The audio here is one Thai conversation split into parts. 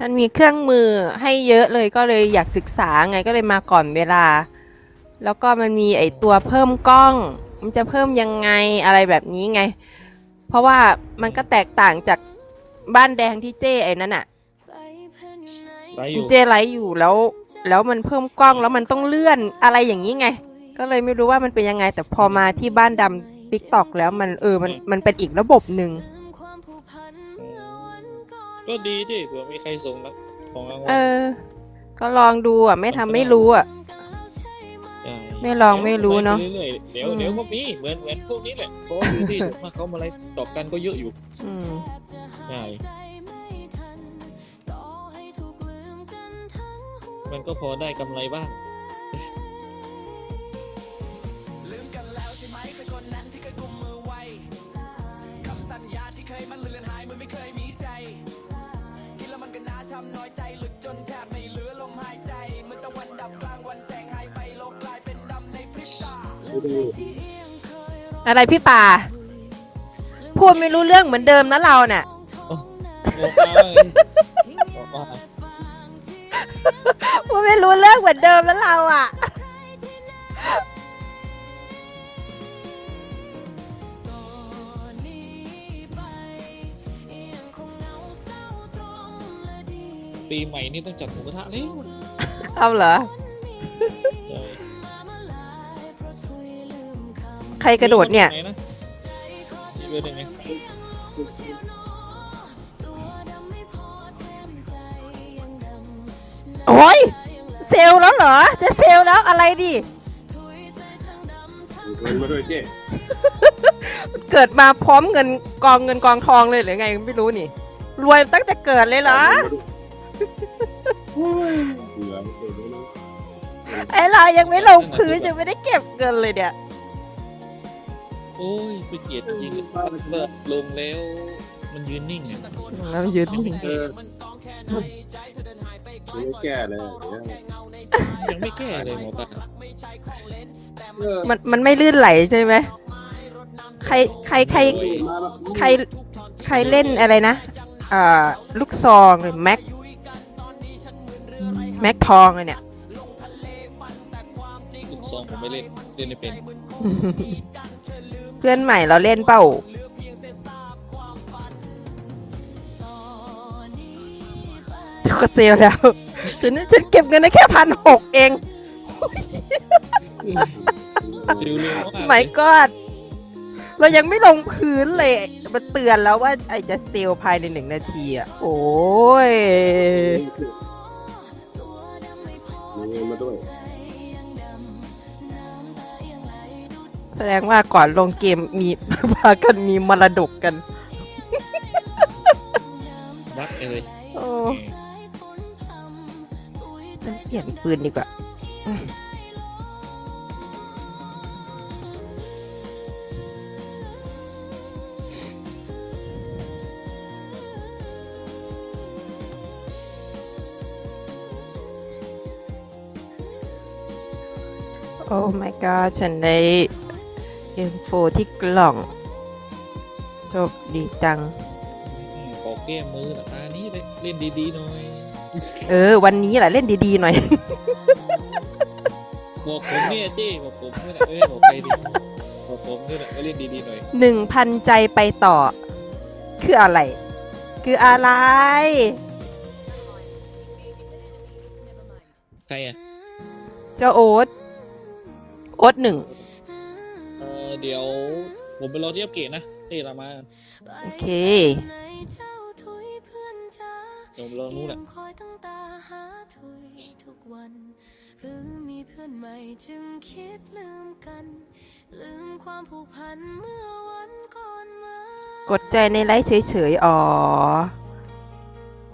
มันมีเครื่องมือให้เยอะเลยก็เลยอยากศึกษาไงก็เลยมาก่อนเวลา แล้วก็มันมีไอตัวเพิ่มกล้อง มันจะเพิ่มยังไงอะไรแบบนี้ไง เพราะว่ามันก็แตกต่างจากบ้านแดงที่เจ้ไอ้นั่นอะไรอยู่เจไลฟ์อยู่แล้ว แล้วมันเพิ่มกล้องแล้วมันต้องเลื่อนอะไรอย่างนี้ไง ก็เลยไม่รู้ว่ามันเป็นยังไง แต่พอมาที่บ้านดำติ๊กตอกแล้วมันเออมันมันเป็นอีกระบบหนึ่ง ก็ดีดิเผื่อมีใครส่งแล้วของรางวัเอลอก็ลองดูอะ ไม่ทำไม่รู้อะ ใช่ไม่ลองไม่รู้เนอะไปรื่อยๆเดี๋ยวอืมเดี๋ยวก็มีเหมือนเหมือนพวกนี้แหละเพราะว่าอยู่ที่ส่วนมากเขามาไลฟ์ตอบกันก็เยอะอยู่อืม ใช่มันก็พอได้กำไรบ้าง ช้ำน้อยใจหลุดจนแทบไม่เหลือลมหายใจเมื่อตะวันดับกลางวันแสงหายไปโลกกลายเป็นดำในพริบตา อะไรพี่ป่า พูดไม่รู้เรื่องเหมือนเดิมนะเราน่ะบอกมาไงบอกมาพูดไม่รู้เรื่องเหมือนเดิมแล้วเราอะ ปีใหม่นี่ต้องจัดหมูกระทะแล้วเอาเหรอใช่ใครกระโดดเนี่ยไหนะเรื่องยังไงโอ้ยเซลล์แล้วเหรอ จะเซลล์แล้วอะไรดิ เงินมาด้วยเจ๊เกิดมาพร้อมเงินกองเงินกองทองเลยหรือไงไม่รู้นี่ รวยตั้งแต่เกิดเลยเหรอ เหลือเก็บไว้นะไอเรายังไม่ลงพื้นยังไม่ได้เก็บเงินเลยเนี่ยโอ้ยไปเกลียดจริงๆเลิกลงแล้ว มันยืนนิ่งเนี่ยเรายืนเออไม่ได้แก้เลยเดี๋ยวยังไม่แก้เลยหมอปลาเออมันมันไม่ลื่นไหลใช่ไหมใครใครใครมาแบบ ใครใครเล่นอะไรนะอ่าลูกซองหรือแม็ก แม็กทองเลยเนี่ยลูกซองผมไม่เล่น เล่นไม่เป็น เพื่อนใหม่เราเล่นเปล่า ก็เซลแล้วฉันฉันเก็บเงินได้แค่พันหกเองซิลเร็วมากไม่กอดเรายังไม่ลงพื้นเลยมันเตือนแล้วว่าไอจะเซลภายในหนึ่งนาทีอะ โอ้ยมีเงินมาด้วย แสดงว่าก่อนลงเกมมี พากันมีมรดกกัน รักเลยโอ้ฉันเขียนปืนดีกว่าอืม my god ฉันได้เอ็มโฟที่กล่องโชคดีจังขอแก้มือหน่อยตานี้เลยเล่นดีๆหน่อย เออ วันนี้แหละเล่นดีๆหน่อย บอกผมเนี่ยเจ้บอกผมนี่แหละเอ้ยบอกใครดิบอกผมนี่แหละว่าเล่นดีๆหน่อยหนึ่งพันใจไปต่อ คืออะไร คืออะไร ใครอะ เจ้าโอ๊ต โอ๊ตหนึ่งเออเดี๋ยว ผมไปรอที่อัปเกรดนะเต้ละมาโอเค เดี๋ยวผมรอนู้นแหละ คอยตั้งตาหาถุยทุกวัน หรือมีเพื่อนใหม่จึงคิดลืมกัน ลืมความผูกพันเมื่อวันก่อนมากดใจในไลฟ์เฉยๆ อ๋อ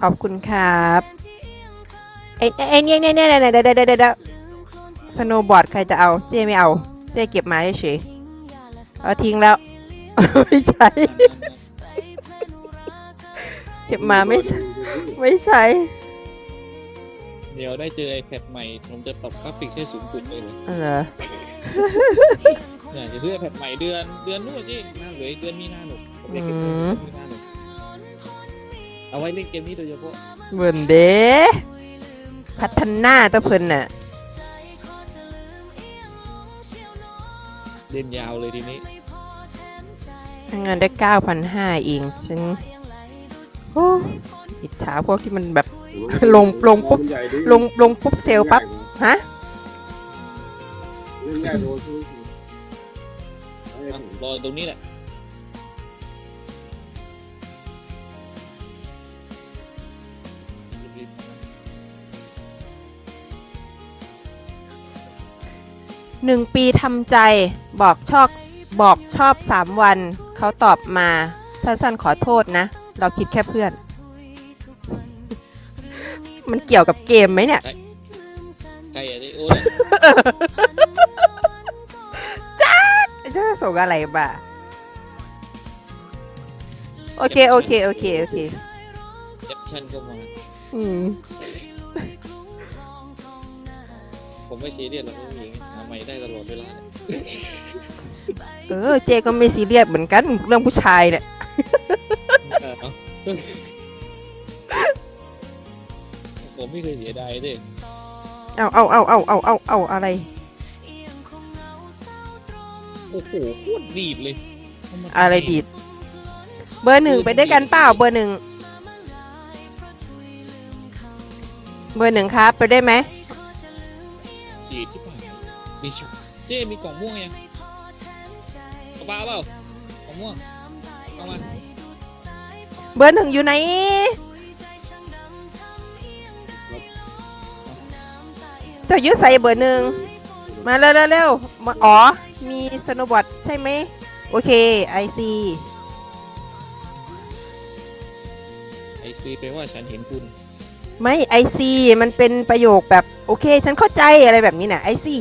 ขอบคุณครับไอ้ไอ้เนี่ยเนี่ยเนี่ยเนี่ยเดี๋ยวเดี๋ยวเดี๋ยวเดี๋ยว สโนว์บอร์ดใครจะเอาเจ๊ไม่เอา เจ๊เก็บมาเฉยๆเอาทิ้งแล้ว ไม่ใช่เก็บมาไม่ใช่ไม่ใช่เดี๋ยวได้เจอ iPad ใหม่ ผมจะปรับกราฟิกให้สูงสุดเลยเลยเหรอเนี่ยจะซื้อ iPad ใหม่เดือนเดือนนู้นที่น่าเหลืออีกเดือนมีนาหนุกผมจะเก็บอืเงินมมีนาหนุกเอาเอาไว้เล่นเกมนี้โดยเฉพาะเบิ่นเด้พัฒนาตะเพิ่นน่ะ เล่นยาวเลยทีนี้เงินได้เก้าพันห้าเองฉันโอ้อิจฉาพวกที่มันแบบลงลงปุ๊บมันใหญ่ดิลงลงปุ๊บเซลล์ปั๊บฮะเล่นง่ายโดนทุกทีอะรอตรงนี้แหละ หนึ่งปีทำใจบอกชอบบอกชอบสามวัน เขาตอบมา สั้นๆขอโทษนะ เราคิดแค่เพื่อน มันเกี่ยวกับเกมไหมเนี่ยใครอะที่โอ้ยจะส่งอะไรบ่าโอเค โอเค โอเค โอเคแอปชั่นก็มา อืม ผมไม่ซีเรียสหรอกผู้หญิงหาให ม่ได้ตลอดเวลาเออ เจก็ไม่ซีเรียสเหมือนกัน เรื่องผู้ชายเนี่ย เออเอาผมไม่เคยเสียดายเด้เอาเอาเอาเอาเอาเอาเอาอะไรโอ้โหโคตรดีดเลยเอามาอะไรดีดเบอร์หนึ่งไปด้วยกันเปล่าเบอร์หนึ่งเบอร์หนึ่งครับ ไปได้ไหมดีดที่ผ่าน มีชุดเจ้มีกล่องม่วงยังเอาปลาเปล่ากล่องม่วงเอามาเบอร์หนึ่งอยู่ไหน เจะยื้อใส่เบอร์หนึ่ง มาเร็วเร็วเร็วมาอ๋อ มีสโนว์บอร์ดใช่ไหม โอเค ไอซี ไอซีแปลว่าฉันเห็นคุณไม่ไอซีมันเป็นประโยคแบบ โอเค ฉันเข้าใจอะไรแบบนี้น่ะไอซี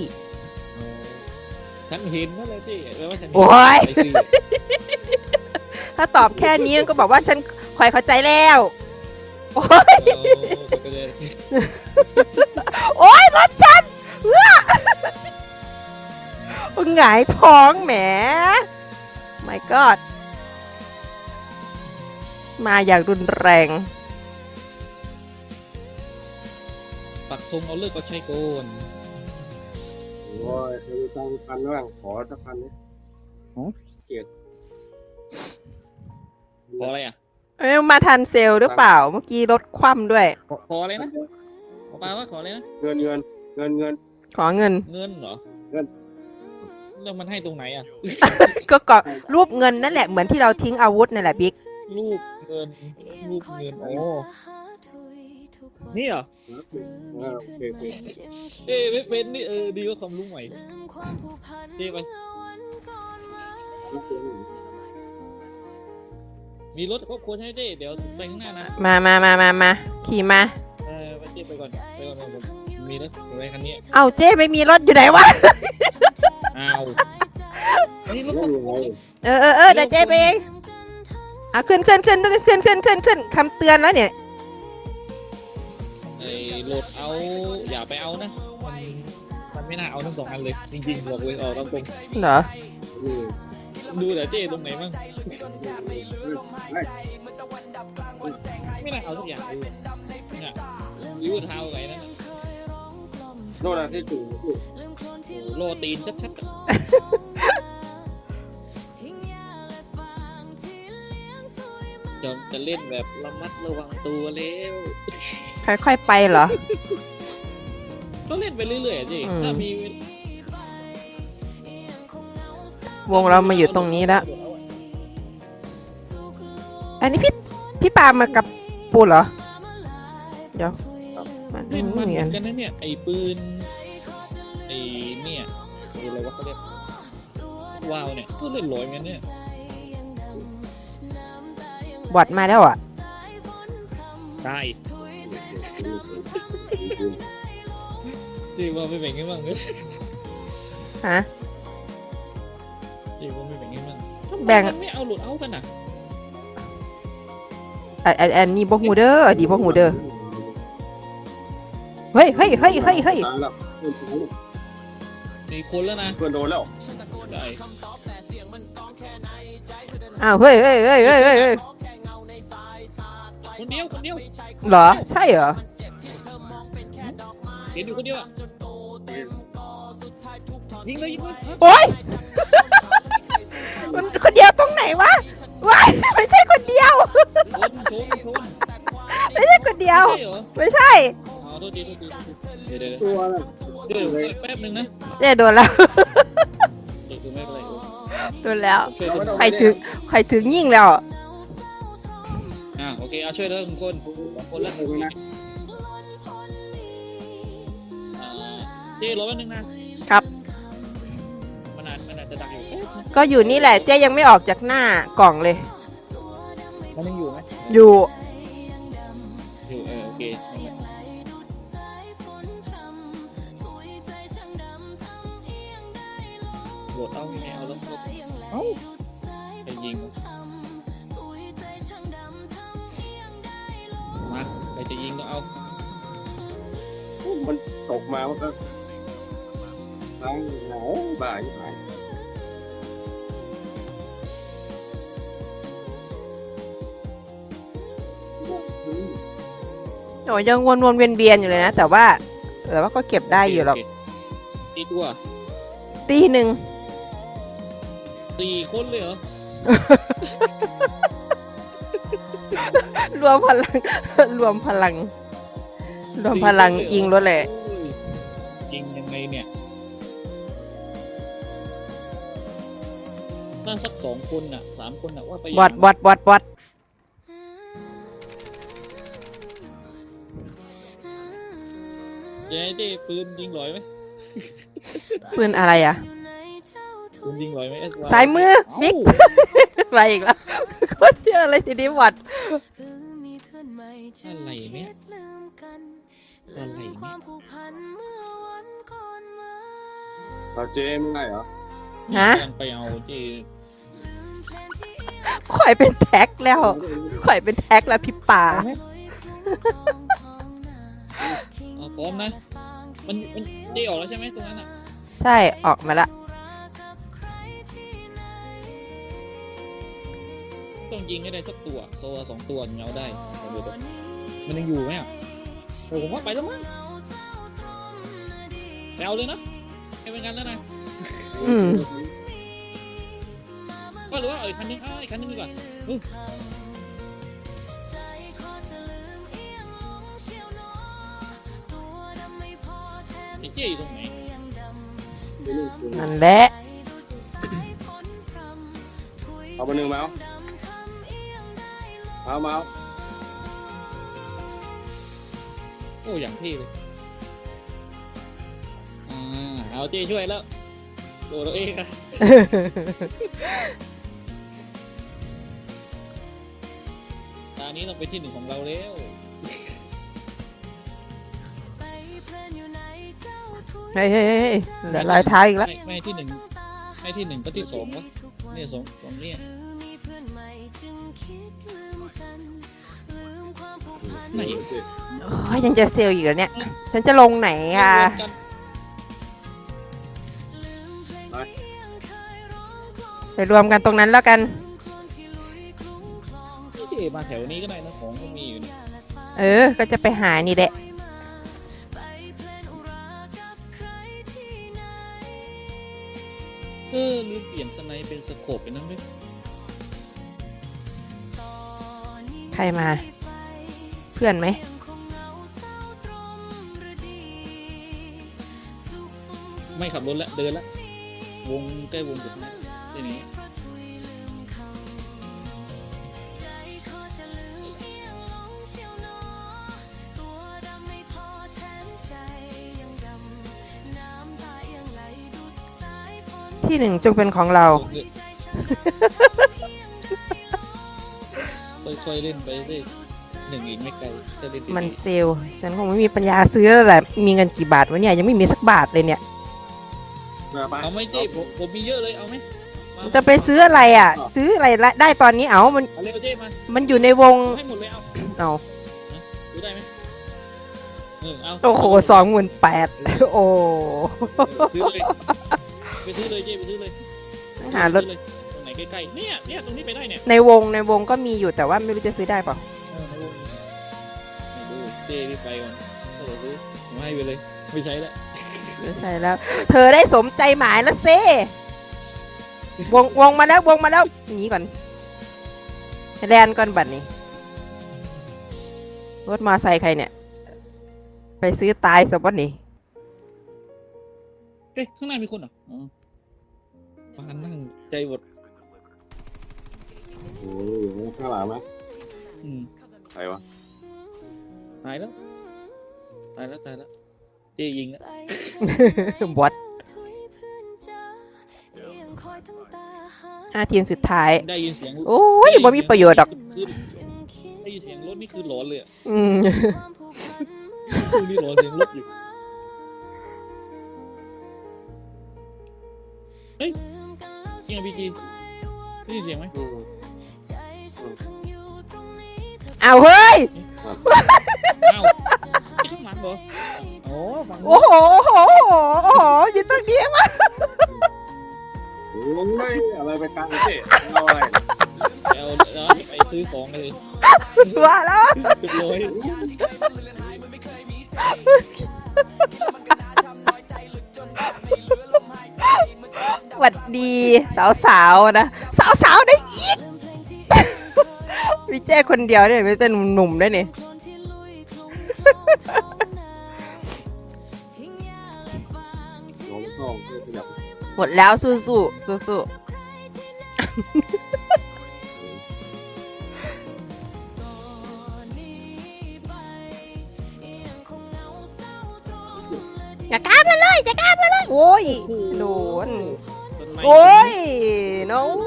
ฉันเห็นนั่นแหละเจ้แปลว่าฉันเห็นโอ้ยไอซีถ้าตอบแค่นี้มันก็บอกว่าฉันคอยเข้าใจแล้ว โอ้ยเออก็เลยโอ้ยรถฉันเอื้อหงายท้องแหม my god มาอย่างรุนแรง ปักธงเอาเลิกก็ใช้โกน โอ้ยเคยมีตังค์พันบ้างขอสักพันนี่ขออะไรอะเอ้ยมาทันเซลล์หรือเปล่าเมื่อกี้รถคว่ำด้วยขอขออะไรนะขอปลาว่าขออะไรนะเงินเงินเงินเงิน ขอเงิน เงินเหรอเงิน แล้วมันให้ตรงไหนอะก็กอรูปเงินนั่นแหละเหมือนที่เราทิ้งอาวุธนั่นแหละบิ๊กรูปเงินรูปเงินโอ้ นี่เหรออ่าโอเคโอเคเอ้ไม่เป็นนี่เออดีกว่าความรู้ใหม่เจ้ไปมีรถครอบครัวใช่ไหมเจ้เดี๋ยวไปข้างหน้านะมามามามามาขี่มา เออไปเจ้ไปก่อนไปก่อนผมมีรถไปคันนี้เอ้าเจ๊ไม่มีรถอยู่ไหนวะ อ้าวนี่รถครอบครัวเออเออเออเดี๋ยวเจ๊ไปเองอะขึ้นขึ้นขึ้นขึ้นขึ้นขึ้นขึ้นขึ้นคำเตือนแล้วเนี่ย ไอ้โหลดเอา อย่าไปเอานะ มันมันไม่น่าเอาทั้งสองอันเลย จริงๆบอกเลยออกตามตรงเหรออืมดูแต่เจ้ตรงไหนบ้างได้ไม่น่าเอาสักอย่างดูเนี่ยริ้วเท้าไงนั่นน่ะโน่นนะที่ถูกถูกโอ้โหโลตีนชัดๆอะจะจะเล่นแบบระมัดระวังตัวแล้ว ค่อยๆไปเหรอ ก็เล่นไปเรื่อยๆอะจิอืม ถ้ามีวงเรามาอยู่ตรงนี้แล้ว อันนี้พี่พี่ปามากับปูเหรอ เดี๋ยวมันเล่นมันเหเหมืมืออนนกันนะเนี่ยไอ้ปืนไอ้เนี่ยไอ้อะไรวะเขาเรียกว้าวเนี่ยก็เล่นลอยเหมือนกันเนี่ยบอดมาแล้วอะตาย จีว่าไม่แบ่งให้บ้างเอ้ยฮะจีว่าไม่แบ่งให้บ้างแบ่งไม่เอาหลุดเอากันอะอันอันอันนี้บ่หูเด้ออันนี้บ่หูเด้อเฮ้ยเฮ้ยเฮ้ยเฮ้ยเฮ้ยตายแล้วเพื่คนแล้วนะเพื่อนโดนแล้วอ้าวเฮ้ยเฮ้ยเฮ้ยเฮ้ยเฮ้ยเฮ้ยคนเดียวคนเดียวเหรอ ใช่เหรอ เห็นอยู่คนเดียวอะยิงเลยยิงเลยโอ๊ยมันคนเดียวตรงไหนวะว้ายไม่ใช่คนเดียว ชนชนชนไม่ใช่คนเดียว ใช่เหรอไม่ใช่ อ๋อโทษทีโทษทีเดี๋ยวเดี๋ยวตัวอะไรเดี๋ยวเดี๋ยวแป๊บนึงนะเจ๊โดนแล้ว เดี๋ยวไม่เป็นไรโดนแล้ว ช่วยด้วยใครถึงใครถึงยิ่งแล้ว อ่าโอเคเอาช่วยเลยทุกคนสองคนแล้วอ่า เจ๊รอแป๊บนึงนะครับ มันอาจมันอาจจะดังอยู่ก็อยู่นี่แหละเจ๊ยังไม่ออกจากหน้ากล่องเลย มันยังอยู่ไหมอยู่อยู่เออโอเคโหลดเอาไม่เอาแล้วเอ้าไปยิงมาใครจะยิงก็เอา มันตกมามันก็ ทั้งเหงาบ่ายหายโอ้ยังวนวนๆเวียนเวียนๆอยู่เลยนะ แต่ว่า แต่ว่าก็เก็บได้อยู่หรอกโเคตีตัวตีหนึ่งสี่คนเลยเหรอ รวมพลัง รวมพลัง รวมพลังยิงรถเลย น่าสักสองคนน่ะสามคนน่ะว่าไปบอดบอดบอดบอดเจ๊เจ๊ปืนยิงลอยไหมปืนอะไรอะปืนยิงลอยไหม SY ซ้ายมือเอ้าบิ๊กอะไรอีกแล้วคนเยอะเลยทีนี้บอดอะไรเนี่ยอะไรเนี่ยเราเจไม่ได้เหรอฮะยังไปเอาเจ๊ ข่อยเป็นแท็กแล้ว ข่อยเป็นแท็กแล้วพี่ป่าเอาพร้อมนะ มันมันเจ๊ออกแล้วใช่ไหมตรงนั้นอะ ใช่ ออกมาละ ต้องยิงให้ได้สักตัว โซลสองตัวถึงเอาได้เดี๋ยวเดี๋ยวมันยังอยู่ไหมอะโอ้ผมว่าไปแล้วมั้งไปเอาเลยนะให้เป็นงั้นแล้วนะ อืม ก็หรือว่าเอาอีกคันนึงเอาอีกคันนึงดีกว่าเฮ้ยไอ้เจ๊อยู่ตรงไหนนั่นแหละเอามาหนึ่งเมาส์เอาเมาส์โอ้อย่างที่เลยอ่าเอาเจ๊ช่วยแล้วโดดเราเองอะ นนี้ต้องเป็นที่หนึ่งของเราแล้วเฮ้ยเฮ้ยเฮ้ยเหลือรอยเท้าอีกแล้ว ไม่ไม่ที่หนึ่งไม่ที่หนึ่งก็ที่สองวะเนี่ยสองสองเนี่ยไหนโอ้ยยังจะเซลล์อีกเหรอเนี่ย ฉันจะลงไหนอะ ไปรวมกันตรงนั้นแล้วกันเจ๊ มาแถวนี้ก็ได้นะของก็มีอยู่นี่เออ ก็จะไปหานี่แหละ เออลืมเปลี่ยนสไนป์เป็นสโคปไปนั่นด้วยใครมา เพื่อนไหม ไม่ขับรถละเดินละวงใกล้วงสุด ที่หนึ่งจงเป็นของเรา ค่อยๆเล่นไปเรื่อยหนึ่งอีกไม่ไกลจะเล่นดีๆมันเซลล์ฉันคงไม่มีปัญญาซื้อแล้วแหละมีเงินกี่บาทวะเนี่ย ยังไม่มีสักบาทเลยเนี่ยเอาไปเอาไหมเจ๊ผมผมมีเยอะเลยเอาไหมมาจะไปซื้ออะไรอะ ซื้ออะไรละได้ตอนนี้เอามันเอาเร็วเจ๊มามันอยู่ในวงให้หมดเลยเอาเอาดูได้ไหมเออเอาโอ้โหสองหมื่นแปดโอ้ซื้อเลย ไปซื้อเลยเจ๊ไปซื้อเลยหารถซื้อเลยตรงไหนใกล้ๆเนี่ยเนี่ยตรงนี้ไปได้เนี่ยในวงในวงก็มีอยู่แต่ว่าไม่รู้จะซื้อได้เปล่าเออในวงเจ้พี่ไปก่อนถ้าเราซื้อผมให้ไปเลยไม่ใช้แล้วไม่ใช่แล้ว เธอได้สมใจหมายแล้วเซวงวงมาแล้ววงมาแล้วหนีก่อนแลนก่อนบัดนี้ รถมาใส่ใครเนี่ย ไปซื้อตายสักวันนี้เอ๊ะข้างหน้ามีคนเหรออ๋อ ปานนั่งใจหมดโอ้ยอยู่ข้างหลังไหมอืมใครวะตายแล้วตายแล้วตายแล้วเจ๊ยิงแล้วบอสห้าทีมสุดท้าย ได้ยินเสียงโอ้ยบ่มีประโยชน์ดอกคือได้ยินเสียงรถนี่คือหลอนเลยอะอืมคือนี่หลอนเสียงรถอยู่เฮ้ย จริงอะพี่จีได้ยินเสียงไหมอืมเอาเฮ้ย อ้าวไอ้ข้างหลังเหรอโอ้ฝั่งโอ้โห โอ้โหโอ้โหอยู่ตรงนี้วะโอ้ยอะไรไปกลางประเทศเอาอะไรเดี๋ยวเดี๋ยวไปซื้อของกันเลยว่าแล้วเรียบร้อย วัดดีสาวๆนะ สาวๆได้อีกพี่แจ้คนเดียวเนี่ยไม่เป็นหนุ่มๆด้วยนี่น้องต้องขยับหมดแล้วสู้ๆสู้ๆอย่ากล้ามาเลยอย่ากล้ามาเลย โอ้ยโดนต้นไม้ โอ้ยน้อง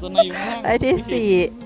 ต้นไม้อยู่ข้างล่าง ได้ที่สี่พ